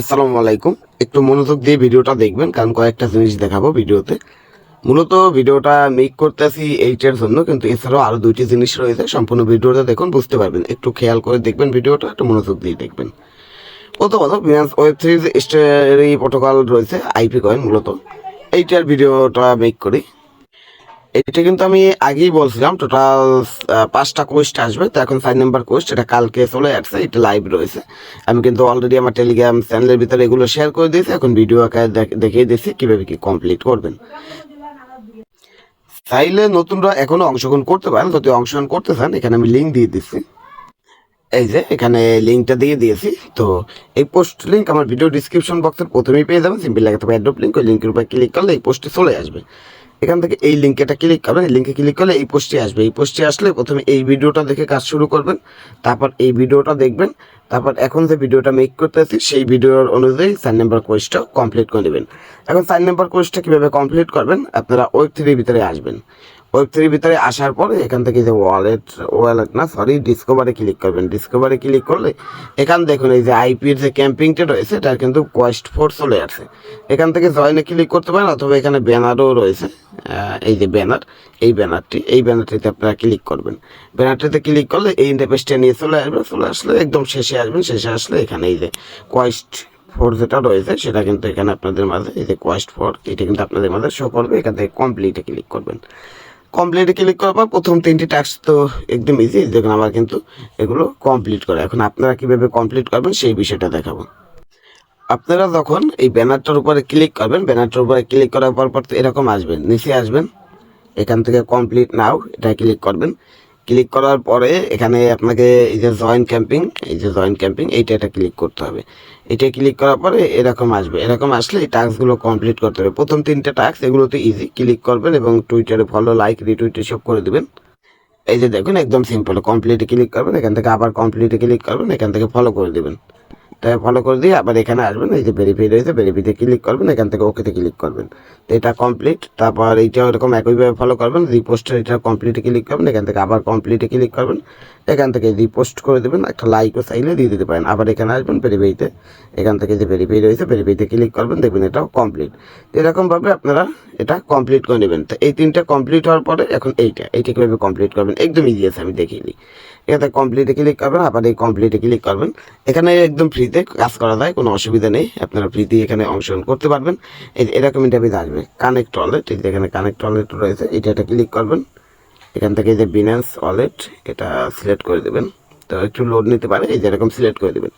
আসসালামু আলাইকুম। একটু মনোযোগ দিয়ে ভিডিওটা দেখবেন, কারণ কয়েকটা জিনিস দেখাবো ভিডিওতে। মূলত ভিডিওটা মেক করতেছি এইটার জন্য, কিন্তু এছাড়াও আরও দুইটি জিনিস রয়েছে, সম্পূর্ণ ভিডিওটা দেখুন, বুঝতে পারবেন। একটু খেয়াল করে দেখবেন ভিডিওটা, একটু মনোযোগ দিয়ে দেখবেন। প্রথমত Binance web series Story Protocol রয়েছে আইপি কয়েন মূলত। এইটার ভিডিওটা মেক করি। এটা কিন্তু আমি আগেই বলছিলাম টোটাল পাঁচটা কোয়েস্ট আসবে, তো এখন চার নাম্বার কোয়েস্ট এটা কালকে চলে আসছে, এটা লাইভ রয়েছে। আমি কিন্তু অলরেডি আমার টেলিগ্রাম চ্যানেলের ভিতরে এগুলো শেয়ার করে দিয়েছি, এখন ভিডিও আকারে দেখিয়ে দিয়েছি, কীভাবে কি কমপ্লিট করবেন। চাইলে নতুনরা এখনও অংশগ্রহণ করতে পারেন, যদি অংশগ্রহণ করতে চান, এখানে আমি লিঙ্ক দিয়ে দিচ্ছি। এই যে, এখানে লিঙ্কটা দিয়ে দিয়েছি, তো এই পোস্ট লিঙ্ক আমার ভিডিও ডিসক্রিপশন বক্সের প্রথমেই পেয়ে যাবেন সিম্পল লাগাতে হবে অ্যাড্রপ লিঙ্ক ওই লিঙ্কের উপর ক্লিক করলে এই পোস্টে চলে আসবে। এখান থেকে এই লিঙ্কে এটা ক্লিক করবেন। এই লিঙ্কে ক্লিক করলে এই পোস্টটি আসবে। এই পোস্টটি আসলে প্রথমে এই ভিডিওটা দেখে কাজ শুরু করবেন। তারপর এই ভিডিওটা দেখবেন। তারপর এখন যে ভিডিওটা মেক করতেছি, সেই ভিডিওর অনুযায়ী সাইন নাম্বার কোর্সটা কমপ্লিট করে নেবেন। এখন সাইন নাম্বার কোর্সটা কীভাবে কমপ্লিট করবেন? আপনারা ওয়েব থ্রির ভিতরে আসবেন। ওয়েব থ্রির ভিতরে আসার পরে এখান থেকে যে ওয়ালেট ওয়ালেট না সরি ডিসকভারে ক্লিক করবেন। ডিসকভারে ক্লিক করলে এখান দেখুন এই যে আইপির যে ক্যাম্পিংটা রয়েছে, এটার কিন্তু কোয়েস্ট ফোর চলে আসে এখান থেকে জয়েনে ক্লিক করতে পারেন, অথবা এখানে ব্যানারও রয়েছে। এই যে ব্যানার এই ব্যানারটি এই ব্যানারটিতে আপনারা ক্লিক করবেন। ব্যানারটিতে ক্লিক করলে এই ইন্টারফেসটা নিয়ে চলে আসবে, চলে আসলে একদম শেষে আসবেন। শেষে আসলে এখানে এই যে কোয়েস্ট ফোর যেটা রয়েছে, সেটা কিন্তু এখানে আপনাদের মাঝে, এই যে কোয়েস্ট ফোর এটা কিন্তু আপনাদের মাঝে শো করবে। এখান থেকে কমপ্লিটে ক্লিক করবেন। কমপ্লিটে ক্লিক করার পর প্রথম তিনটি টাস্ক তো একদম ইজি দেখুন আমার কিন্তু এগুলো কমপ্লিট করে। এখন আপনারা কীভাবে কমপ্লিট করবেন সেই বিষয়টা দেখাবো। আপনারা যখন এই ব্যানারটার উপরে ক্লিক করবেন, ব্যানারটার উপরে ক্লিক করার পর পর তো এরকম আসবেন, নিচে আসবেন। এখান থেকে কমপ্লিট নাও এটা ক্লিক করবেন। ক্লিক করার পরে এখানে আপনাকে এই যে জয়েন ক্যাম্পিং এই যে জয়েন ক্যাম্পিং এইটা এটা ক্লিক করতে হবে। এটা ক্লিক করার পরে এরকম আসবে। এরকম আসলে এই টাস্কগুলো কমপ্লিট করতে হবে। প্রথম তিনটে টাস্ক এগুলো তো ইজি ক্লিক করবেন এবং টুইটারে ফলো লাইক রিটুইট সব করে দেবেন। এই যে দেখুন, একদম সিম্পল কমপ্লিটে ক্লিক করবেন, এখান থেকে আবার কমপ্লিটে ক্লিক করবেন, এখান থেকে ফলো করে দিবেন। তাই ফলো করে দিয়ে আবার এখানে আসবেন, এই যে ভেরিফাই রয়েছে ভেরিফাইতে ক্লিক করবেন, এখান থেকে ওকেতে ক্লিক করবেন। তো এটা কমপ্লিট তারপর এইটা এরকম একইভাবে ফলো করবেন রিপোস্টের এটা কমপ্লিটে ক্লিক করবেন, এখান থেকে আবার কমপ্লিটে ক্লিক করবেন, এখান থেকে রিপোস্ট করে দেবেন, একটা লাইকও চাইলে দিয়ে দিতে পারেন। আবার এখানে আসবেন ভেরিফাইতে এখান থেকে যে ভেরিফাই রয়েছে ভেরিফাইতে ক্লিক করবেন, দেখবেন এটাও কমপ্লিট তো এরকমভাবে আপনারা এটা কমপ্লিট করে নেবেন। তো এই তিনটা কমপ্লিট হওয়ার পরে এখন এইটা এইটা কীভাবে কমপ্লিট করবেন, একদম ইজি আছে, আমি দেখিয়ে দিই। এখানে কমপ্লিটে ক্লিক করবেন আবার এই কমপ্লিটে ক্লিক করবেন। এখানে একদম ফ্রিতে কাজ করা যায়, কোনো অসুবিধা নেই। আপনারা ফ্রিতে এখানে অংশগ্রহণ করতে পারবেন। এই এরকম ইন্টারভিউ আসবে কানেক্ট ওয়ালেট এই এখানে কানেক্ট ওয়ালেট রয়েছে, এটা ক্লিক করবেন। এখান থেকে যে বিনান্স ওয়ালেট এটা সিলেক্ট করে দেবেন। তো একটু লোড নিতে পারে এই যেরকম সিলেক্ট করে দেবেন।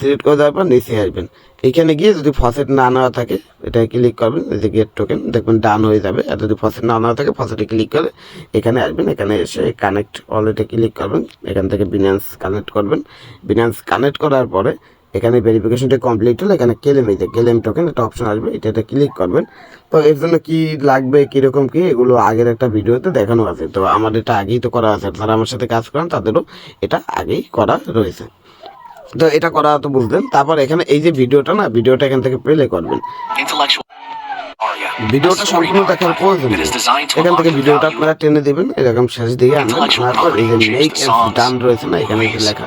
সিলেক্ট করে দেওয়ার পর নিচে আসবেন। এখানে গিয়ে যদি ফসেট না নেওয়া থাকে, এটা ক্লিক করবেন, এই যে গেট টোকেন দেখবেন ডান হয়ে যাবে। আর যদি ফসেট না নেওয়া থাকে ফসেটে ক্লিক করে এখানে আসবেন, এখানে এসে কানেক্ট অলরেডি ক্লিক করবেন, এখান থেকে বিনান্স কানেক্ট করবেন। বিনান্স কানেক্ট করার পরে এখানে ভেরিফিকেশনটা কমপ্লিট হলে এখানে কেলেম এই যে কেলেম টোকেন একটা অপশন আসবে এটা এটা ক্লিক করবেন। তো এর জন্য কি লাগবে কীরকম কি এগুলো আগের একটা ভিডিওতে দেখানো আছে। তো আমার এটা আগেই তো করা আছে যারা আমার সাথে কাজ করেন তাদেরও এটা আগেই করা রয়েছে। তো এটা করা তো বুঝলেন। তারপর এখানে এই যে ভিডিওটা না ভিডিওটা এখান থেকে প্লে করবেন। ভিডিওটা সম্পূর্ণ দেখার প্রয়োজন এখান থেকে ভিডিওটা আপনারা টেনে দেবেন এরকম শেষ দিকে আনবেন। আনার পর এই যে মেক ডান রয়েছে না এখানে লেখা।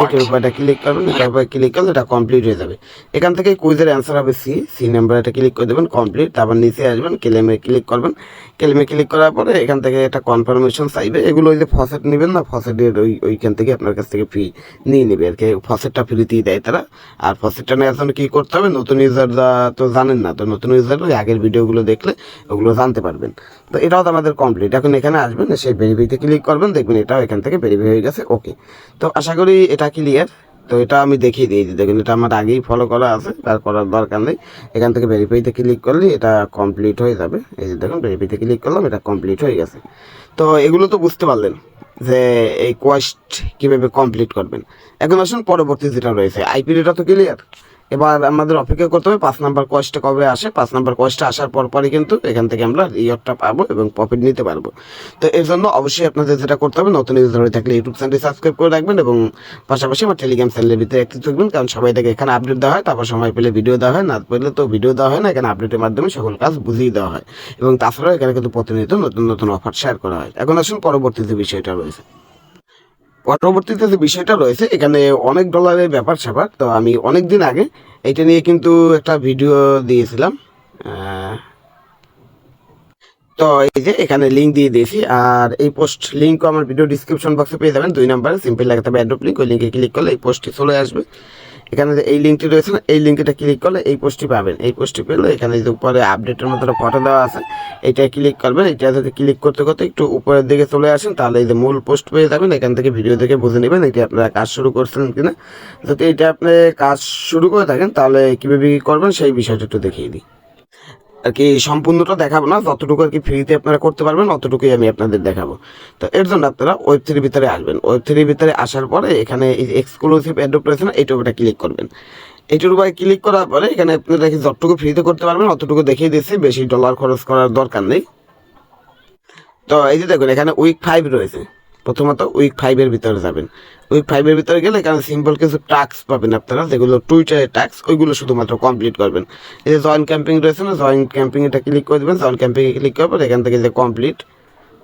এটার উপর এটা ক্লিক করবেন এটার উপর ক্লিক করলে এটা কমপ্লিট হয়ে যাবে। এখান থেকে কুইজের অ্যান্সার হবে সি সি নাম্বার এটা ক্লিক করে দেবেন কমপ্লিট তারপর নিচে আসবেন ক্লেমে ক্লিক করবেন। ক্লেমে ক্লিক করার পরে এখান থেকে একটা কনফার্মেশন চাইবে এগুলো ওই যে ফসেট নেবেন না ফসেটের ওই ওইখান থেকে আপনার কাছ থেকে ফ্রি নিয়ে নেবে। আর কি ফসেটটা ফ্রিতেই দেয় তারা। আর ফসেটটা নেওয়ার জন্য কী করতে হবে? নতুন ইউজাররা তো জানেন না তো নতুন ইউজার ওই আগের ভিডিওগুলো দেখলে ওগুলো জানতে পারবেন। তো এটাও তো আমাদের কমপ্লিট এখন এখানে আসবেন সেই ভেরিফাইতে ক্লিক করবেন দেখবেন এটাও এখান থেকে ভেরিফাই হয়ে গেছে ওকে তো আশা করি এটা ক্লিয়ার তো এটা আমি দেখিয়ে দিয়েছি দেখুন, এটা আমার আগেই ফলো করা আছে আর করার দরকার নেই। এখান থেকে ভেরিফাইতে ক্লিক করলে এটা কমপ্লিট হয়ে যাবে। এই যে দেখুন ভেরিফাইতে ক্লিক করলাম, এটা কমপ্লিট হয়ে গেছে। তো এগুলো তো বুঝতে পারলেন যে এই কোয়েস্ট কীভাবে কমপ্লিট করবেন। এখন আসুন, পরবর্তী যেটা রয়েছে আইপিডিটা তো ক্লিয়ার এবার আমাদের অপেক্ষা করতে হবে পাঁচ নাম্বার কোয়েস্টটা কবে আসে, পাঁচ নাম্বার কোয়েস্টটা আসার পর পরই কিন্তু এখান থেকে আমরা রিওয়ার্ডটা পাবো এবং প্রফিট নিতে পারব। তো এর জন্য অবশ্যই আপনাদের যেটা করতে হবে, নতুন ইউজার হয়ে থাকলে ইউটিউব চ্যানেলটি সাবস্ক্রাইব করে রাখবেন এবং পাশাপাশি আমার টেলিগ্রাম চ্যানেলের ভিতরে অ্যাক্টিভ থাকবেন, কারণ সবাই থেকে এখানে আপডেট দেওয়া হয়, তারপর সময় পেলে ভিডিও দেওয়া হয়, না পেলে তো ভিডিও দেওয়া হয় না, এখানে আপডেটের মাধ্যমে সকল কাজ বুঝিয়ে দেওয়া হয়। এবং তাছাড়াও এখানে কিন্তু প্রতিনিয়ত নতুন নতুন অফার শেয়ার করা হয়। এখন আসুন পরবর্তীতে বিষয়টা রয়েছে। পরবর্তীতে যে বিষয়টা রয়েছে, এখানে অনেক ডলারের ব্যাপার স্যাপার। তো আমি অনেক দিন আগে এটা নিয়ে কিন্তু একটা ভিডিও দিয়েছিলাম। তো এই যে এখানে লিঙ্ক দিয়ে দিয়েছি, আর এই পোস্ট লিঙ্কও আমার ভিডিও ডিসক্রিপশন বক্সে পেয়ে যাবেন। দুই নাম্বারে সিম্পল লাগে হবে অ্যাড্রপ লিঙ্ক ওই লিঙ্কে ক্লিক করলে এই পোস্টটি চলে আসবে। এখানে যে এই লিঙ্কটি রয়েছে না, এই লিঙ্কটা ক্লিক করলে এই পোস্টটি পাবেন। এই পোস্টটি পেলে এখানে যে উপরে আপডেটের মতো ফটো দেওয়া আছে এটা ক্লিক করবেন। এটা যদি ক্লিক করতে করতে একটু উপরের দিকে চলে আসেন, তাহলে এই যে মূল পোস্ট পেয়ে যাবেন। এখান থেকে ভিডিও দেখে বুঝে নেবেন এটি আপনারা কাজ শুরু করছেন কিনা। যদি এটা আপনি কাজ শুরু করে থাকেন, তাহলে কীভাবে কী করবেন, সেই বিষয়টা একটু দেখিয়ে দিই। আর কি সম্পূর্ণটা দেখাবো না, যতটুকু আর কি ফ্রিতে আপনারা করতে পারবেন, অতটুকুই আমি আপনাদের দেখাবো। তো এর জন্য আপনারা ওয়েব থ্রির ভিতরে আসবেন। ওয়েব থ্রির ভিতরে আসার পরে এখানে এক্সক্লুসিভ অ্যাডপ্ট রয়েছে না ক্লিক করবেন। এইটার উপরে ক্লিক করার পরে এখানে আপনারা কি যতটুকু ফ্রিতে করতে পারবেন, অতটুকু দেখিয়ে দিচ্ছি, বেশি ডলার খরচ করার দরকার নেই। তো এই যে দেখুন, এখানে উইক ফাইভ রয়েছে। প্রথমত উইক ফাইভের ভিতরে যাবেন। উইক ফাইভের ভিতরে গেলে এখানে সিম্পল কিছু টাস্ক পাবেন আপনারা, যেগুলো টুইটারের টাস্ক ওইগুলো শুধুমাত্র কমপ্লিট করবেন। এই যে জয়েন্ট ক্যাম্পিং রয়েছে না জয়েন্ট ক্যাম্পিং এটা ক্লিক করে দেবেন জয়েন্ট ক্যাম্পিংয়ে ক্লিক করার পর এখান থেকে যে কমপ্লিট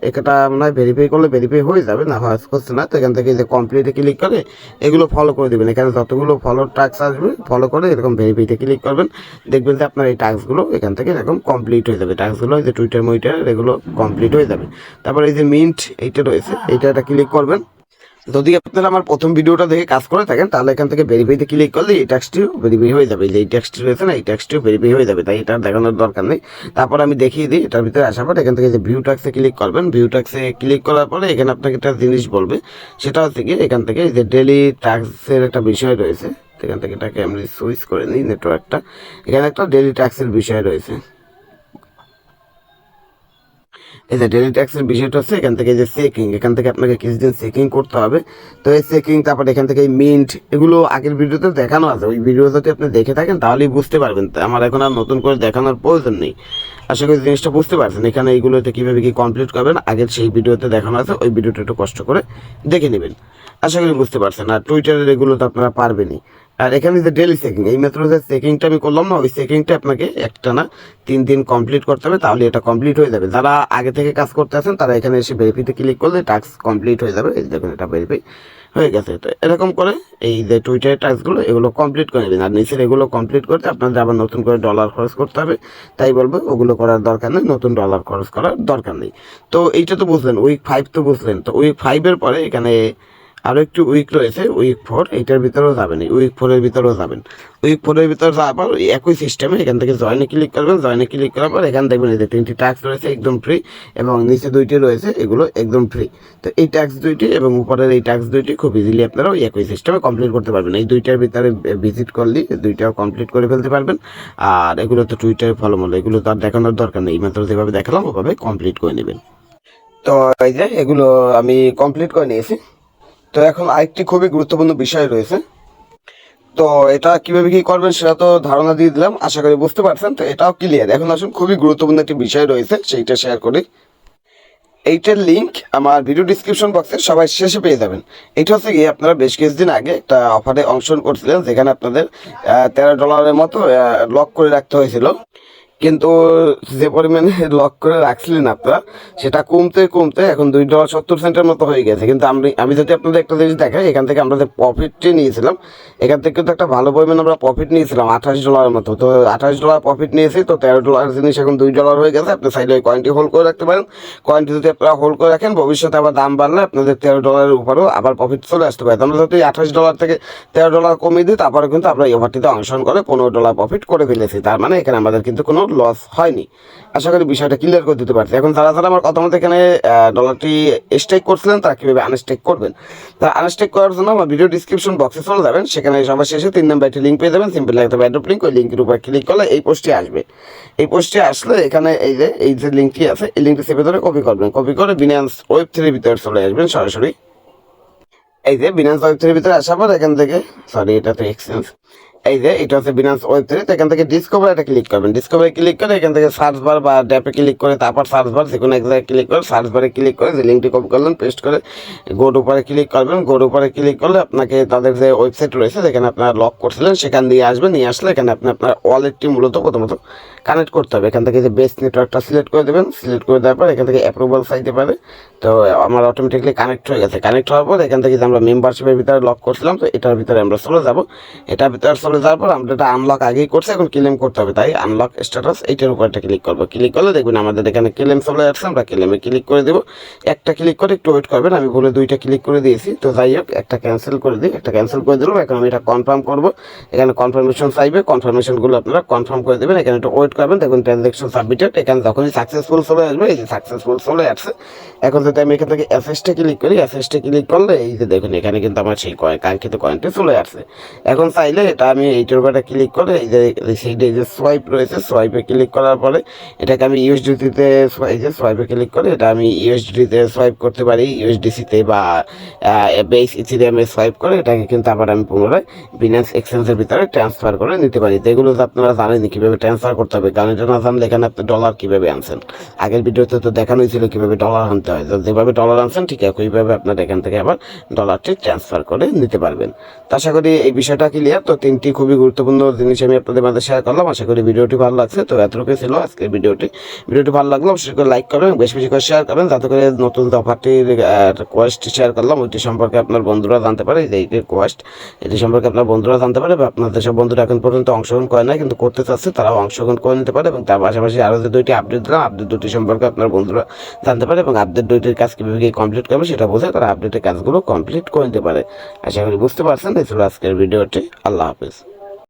এটা মনে হয় ভেরিফাই করলে ভেরিফাই হয়ে যাবে, না ভয়েস করছে না, তো এখান থেকে যে কমপ্লিটে ক্লিক করে এগুলো ফলো করে দেবেন। এখানে যতগুলো ফলো টাস্ক আসবে ফলো করে এরকম ভেরিফাইতে ক্লিক করবেন। দেখবেন যে আপনার এই টাস্কগুলো এখান থেকে এরকম কমপ্লিট হয়ে যাবে। টাস্কগুলো যে টুইটার মুইটার এগুলো কমপ্লিট হয়ে যাবে। তারপর এই যে মিন্ট এইটা রয়েছে, এইটা ক্লিক করবেন। যদি আপনারা আমার প্রথম ভিডিওটা দেখে কাজ করে থাকেন, তাহলে এখান থেকে ভেরিফাইতে ক্লিক করলে এই ট্যাক্সটিও ভেরিফাই হয়ে যাবে। যে এই ট্যাক্সটি রয়েছে না, এই ট্যাক্সটিও ভেরিফাই হয়ে যাবে, তাই এটা দেখানোর দরকার নেই। তারপর আমি দেখিয়ে দিই, এটার ভিতরে আসার পর এখান থেকে যে ভিউ ট্যাক্সে ক্লিক করবেন ভিউ ট্যাক্সে ক্লিক করার পরে এখানে আপনাকে একটা জিনিস বলবে, সেটা হচ্ছে কি এখান থেকে যে ডেলি ট্যাক্সের একটা বিষয় রয়েছে, এখান থেকে এটাকে আমি সুইচ করে নিই নেটওয়ার্কটা এখানে একটা ডেলি ট্যাক্সের বিষয় রয়েছে। এই যে ডেলি ট্যাক্সের বিষয়টা হচ্ছে, এখান থেকে যে চেকিং এখান থেকে আপনাকে কিছুদিন চেকিং করতে হবে। তো এই চেকিং তারপর এখান থেকে মিন্ট এগুলো আগের ভিডিওতে দেখানো আছে। ওই ভিডিও যদি আপনি দেখে থাকেন, তাহলেই বুঝতে পারবেন। আমার এখন আর নতুন করে দেখানোর প্রয়োজন নেই। আশা করি জিনিসটা বুঝতে পারছেন। এখানে এইগুলোতে কীভাবে কি কমপ্লিট করবেন, আগের সেই ভিডিওতে দেখানো আছে। ওই ভিডিওটা একটু কষ্ট করে দেখে নেবেন। আশা করি বুঝতে পারছেন। আর টুইটারের এগুলো তো আপনারা পারবেনই। আর এখানে যে ডেলি চেকিং এই মাত্র যে চেকিংটা আমি করলাম না, ওই চেকিংটা আপনাকে একটা না তিন দিন কমপ্লিট করতে হবে, তাহলে এটা কমপ্লিট হয়ে যাবে। যারা আগে থেকে কাজ করতে আছেন, তারা এখানে এসে ভেরিফিতে ক্লিক করলে টাস্ক কমপ্লিট হয়ে যাবে। এই দেখুন, এটা ভেরিফাই হয়ে গেছে। তো এরকম করে এই যে টুইটারের টাস্কগুলো এগুলো কমপ্লিট করে নেবেন। আর নিচের এগুলো কমপ্লিট করতে আপনাদের আবার নতুন করে ডলার খরচ করতে হবে। তাই বলব, ওগুলো করার দরকার নেই, নতুন ডলার খরচ করার দরকার নেই। তো এইটা তো বুঝলেন উইক ফাইভ তো বুঝলেন। তো উইক ফাইভের পরে এখানে আরও একটু উইক রয়েছে উইক ফোর এইটার ভিতরেও যাবেন উইক ফোরের ভিতরেও যাবেন। উইক ফোরের ভিতরে যাওয়ার পর একই সিস্টেমে এখান থেকে জয়েনে ক্লিক করবেন জয়েনে ক্লিক করার পর এখানে দেখবেন এই যে তিনটি ট্যাক্স রয়েছে একদম ফ্রি এবং নিচে দুইটি রয়েছে, এগুলো একদম ফ্রি তো এই ট্যাক্স দুইটি এবং উপরের এই ট্যাক্স দুইটি খুব ইজিলি আপনারা ওই একই সিস্টেমে কমপ্লিট করতে পারবেন। এই দুইটার ভিতরে ভিজিট করলে দুইটাও কমপ্লিট করে ফেলতে পারবেন। আর এগুলো তো টুইটারে ফলো মলো এগুলো তো আর দেখানোর দরকার নেই মাত্র যেভাবে দেখালাম, ওভাবে কমপ্লিট করে নেবেন। তো এই যে এগুলো আমি কমপ্লিট করে নিয়েছি। তো এখন আরেকটি খুবই গুরুত্বপূর্ণ বিষয় রয়েছে। তো এটা কীভাবে কি করবেন সেটা তো ধারণা দিয়ে দিলাম, আশা করি বুঝতে পারছেন। তো এটাও ক্লিয়ার এখন আসুন, খুবই গুরুত্বপূর্ণ একটি বিষয় রয়েছে, সেইটা শেয়ার করি। এইটার লিঙ্ক আমার ভিডিও ডিসক্রিপশন বক্সে সবাই শেষে পেয়ে যাবেন। এটা হচ্ছে গিয়ে আপনারা বেশ কিছুদিন আগে একটা অফারে অংশগ্রহণ করছিলেন, যেখানে আপনাদের তেরো ডলারের মতো লক করে রাখতে হয়েছিল। কিন্তু যে পরিমাণে লক করে রাখছিলেন আপনারা, সেটা কমতে কমতে এখন দুই ডলার সত্তর সেন্টের মতো হয়ে গেছে। কিন্তু আমি আমি যদি আপনাদের একটা জিনিস দেখাই, এখান থেকে আমরা যে প্রফিটটি নিয়েছিলাম, এখান থেকে কিন্তু একটা ভালো পরিমাণে আমরা প্রফিট নিয়েছিলাম, আঠাশ ডলারের মতো। তো আঠাশ ডলার প্রফিট নিয়েছি, তো তেরো ডলার জিনিস এখন দুই ডলার হয়ে গেছে। আপনি চাইলে ওই কয়েনটি হোল্ড করে রাখতে পারেন। কয়েনটি যদি আপনারা হোল্ড করে রাখেন, ভবিষ্যতে আবার দাম বাড়লে আপনাদের তেরো ডলারের উপরেও আবার প্রফিট চলে আসতে পারে। আমরা যদি আঠাশ ডলার থেকে তেরো ডলার কমিয়ে দিই, তারপরে কিন্তু আমরা এই ওভারটিতে অংশগ্রহণ করে পনেরো ডলার প্রফিট করে ফেলেছি। তার মানে এখানে আমাদের কিন্তু কোনো লস হয়নি। আশা করি বিষয়টা ক্লিয়ার করে দিতে পারছি। এখন যারা যারা আমার কথা মতো এখানে ডলারটি স্টেক করছিলেন, তারা কীভাবে আনস্টেক করবেন? তা আনস্টেক করার জন্য আমার ভিডিও ডিসক্রিপশন বক্সে চলে যাবেন। সেখানে সবার শেষে তিন নাম্বার একটি লিঙ্ক পেয়ে যাবেন। সিম্পল একটা ব্যাডপ লিঙ্ক ওই লিঙ্কের উপর ক্লিক করলে এই পোস্টে আসবে। এই পোস্টে আসলে এখানে এই যে এই যে লিঙ্কটি আছে, এই লিঙ্কটি সেভে ধরে কপি করবেন। কপি করে বিনান্স ওয়েব থ্রির ভিতরে চলে আসবেন সরাসরি। এই যে বিনান্স ওয়েব থ্রির ভিতরে আসার পর এখান থেকে সরি এটা তো এক্সচেঞ্জ এই যে, এটা হচ্ছে বিনান্স ওয়েবসাইট এখান থেকে ডিসকভার এটা ক্লিক করবেন। ডিসকভারে ক্লিক করে এখান থেকে সার্চ বার বা ড্যাপে ক্লিক করে, তারপর সার্চ বার যে কোনো এক জায়গায় ক্লিক করে সার্চ বারে ক্লিক করে, যে লিঙ্কটি কপি করলেন পেস্ট করে গোড উপরে ক্লিক করবেন। গোড উপরে ক্লিক করলে আপনাকে তাদের যে ওয়েবসাইট রয়েছে, যেখানে আপনারা লক করছিলেন, সেখান দিয়ে আসবেন। নিয়ে আসলে এখানে আপনি আপনার ওয়ালেটটি মূলত প্রথমত কানেক্ট করতে হবে। এখান থেকে যে বেস্ট নেটওয়ার্কটা সিলেক্ট করে দেবেন সিলেক্ট করে দেওয়ার পর এখান থেকে অ্যাপ্রুভাল চাইতে পারে। তো আমার অটোমেটিকলি কানেক্ট হয়ে গেছে। কানেক্ট হওয়ার পর এখান থেকে যে আমরা মেম্বারশিপের ভিতরে লক করছিলাম, তো এটার ভিতরে আমরা চলে যাব। এটার ভিতরে চলে যাওয়ার পর আমরা এটা আনলক আগেই করছি, এখন ক্লেম করতে হবে। তাই আনলক স্ট্যাটাস এইটার উপর একটা ক্লিক করব। ক্লিক করলে দেখবেন আমাদের এখানে ক্লেম চলে আসছে, আমরা ক্লেমে ক্লিক করে দেবো। একটা ক্লিক করে একটু ওয়েট করবেন, আমি বলে দুইটা ক্লিক করে দিয়েছি। তো যাই হোক, একটা ক্যান্সেল করে দিই, একটা ক্যান্সেল করে দিলাম। এখন আমি এটা কনফার্ম করব। এখানে কনফার্মেশন চাইবে কনফার্মেশনগুলো আপনারা কনফার্ম করে দেবেন। এখানে একটু ওয়েট করবেন, দেখুন ট্রানজ্যাকশন সাবমিটেড এখানে যখনই সাকসেসফুল চলে আসবে, এই যে সাকসেসফুল চলে আসছে এখন যদি আমি এখান থেকে এসএসটে ক্লিক করি এসএসটে ক্লিক করলে এই যে দেখুন, এখানে কিন্তু আমার সেই কয়েন কাঙ্ক্ষিত কয়েনটি চলে আসছে। এখন চাইলে এটা আমি এইটার উপরে ক্লিক করে, এই যে এই যে সোয়াইপ রয়েছে সোয়াইপে ক্লিক করার পরে এটাকে আমি ইউএসডিতে এই যে সোয়াইপে ক্লিক করে, এটা আমি ইউএসডিতে সোয়াইপ করতে পারি ইউএসডিসিতে বা বেস ইথিরিয়ামে সোয়াইপ করে, এটাকে কিন্তু আবার আমি পুনরায় বিনান্স এক্সচেঞ্জের ভিতরে ট্রান্সফার করে নিতে পারি। তো এগুলো আপনারা জানেন কীভাবে ট্রান্সফার করতে হবে। এটা না জানলে এখানে আপনি ডলার কীভাবে আনছেন? আগের ভিডিওতে তো দেখানো হয়েছিল কীভাবে ডলার আনতে হয়। যেভাবে ডলার আনছেন, ঠিক একইভাবে আপনার এখান থেকে আবার ডলারটি ট্রান্সফার করে নিতে পারবেন। তো আশা করি এই বিষয়টা ক্লিয়ার তো তিনটি খুবই গুরুত্বপূর্ণ জিনিস আমি আপনাদের মাঝে শেয়ার করলাম। আশা করি ভিডিওটি ভালো লাগছে। তো এতটুকু ছিল আজকের ভিডিওটি। ভিডিওটি ভালো লাগল অবশ্যই করে লাইক করবেন বেশি বেশি করে শেয়ার করবেন। যাতে করে নতুন দফাটির কোয়েস্ট শেয়ার করলাম। ওইটি সম্পর্কে আপনার বন্ধুরা জানতে পারে যে এইটির কোয়েস্ট এটি সম্পর্কে আপনার বন্ধুরা জানতে পারে বা আপনার যেসব বন্ধুরা এখন পর্যন্ত অংশগ্রহণ করে না কিন্তু করতে চাচ্ছে, তারাও অংশগ্রহণ করে নিতে পারে এবং তার পাশাপাশি আরও যে দুইটি আপডেট দিলাম আপডেট দুটি সম্পর্কে আপনার বন্ধুরা জানতে পারে এবং আপডেট দুইটির কাজ কীভাবে কমপ্লিট করবে সেটা বোঝে তারা আপডেটের কাজগুলো কমপ্লিট করে নিতে পারে। আশা করি বুঝতে পারছেন, এই ছিল আজকের ভিডিওটি। আল্লাহ হাফিজ।